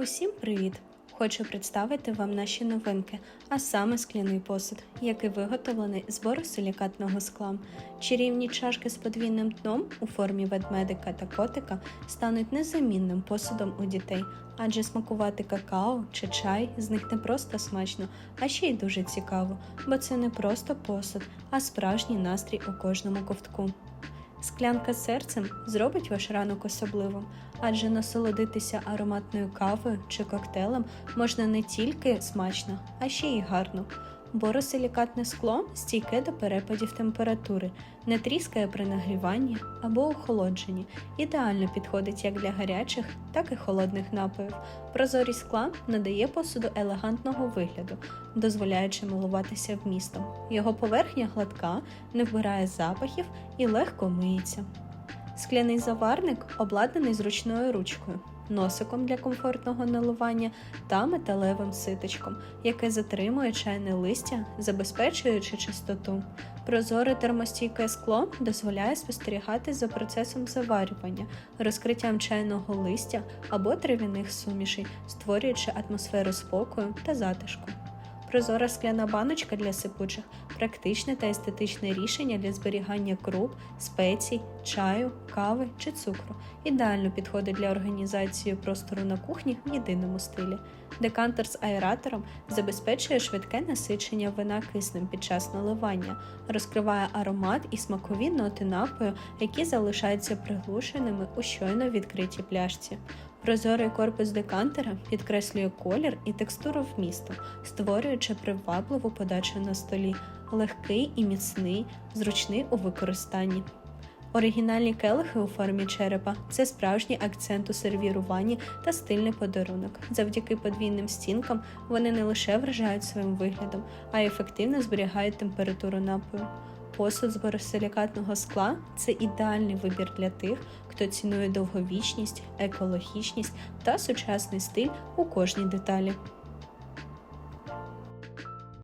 Усім привіт! Хочу представити вам наші новинки, а саме скляний посуд, який виготовлений з боросилікатного скла. Чарівні чашки з подвійним дном у формі ведмедика та котика стануть незамінним посудом у дітей, адже смакувати какао чи чай з них не просто смачно, а ще й дуже цікаво, бо це не просто посуд, а справжній настрій у кожному ковтку. Склянка з серцем зробить ваш ранок особливим, адже насолодитися ароматною кавою чи коктейлем можна не тільки смачно, а ще й гарно. Боросилікатне скло стійке до перепадів температури, не тріскає при нагріванні або охолодженні. Ідеально підходить як для гарячих, так і холодних напоїв. Прозорість скла надає посуду елегантного вигляду, дозволяючи милуватися вмістом. Його поверхня гладка, не вбирає запахів і легко миється. Скляний заварник обладнаний зручною ручкою, носиком для комфортного наливання та металевим ситочком, яке затримує чайне листя, забезпечуючи чистоту. Прозоре термостійке скло дозволяє спостерігати за процесом заварювання, розкриттям чайного листя або трав'яних сумішей, створюючи атмосферу спокою та затишку. Прозора скляна баночка для сипучих практичне та естетичне рішення для зберігання круп, спецій, чаю, кави чи цукру. Ідеально підходить для організації простору на кухні в єдиному стилі. Декантер з аератором забезпечує швидке насичення вина киснем під час наливання, розкриває аромат і смакові ноти напою, які залишаються приглушеними у щойно відкритій пляшці. Прозорий корпус декантера підкреслює колір і текстуру вмісту, створюючи привабливу подачу на столі, легкий і міцний, зручний у використанні. Оригінальні келихи у формі черепа це справжній акцент у сервіруванні та стильний подарунок. Завдяки подвійним стінкам вони не лише вражають своїм виглядом, а й ефективно зберігають температуру напою. Посуд з боросилікатного скла це ідеальний вибір для тих, хто цінує довговічність, екологічність та сучасний стиль у кожній деталі.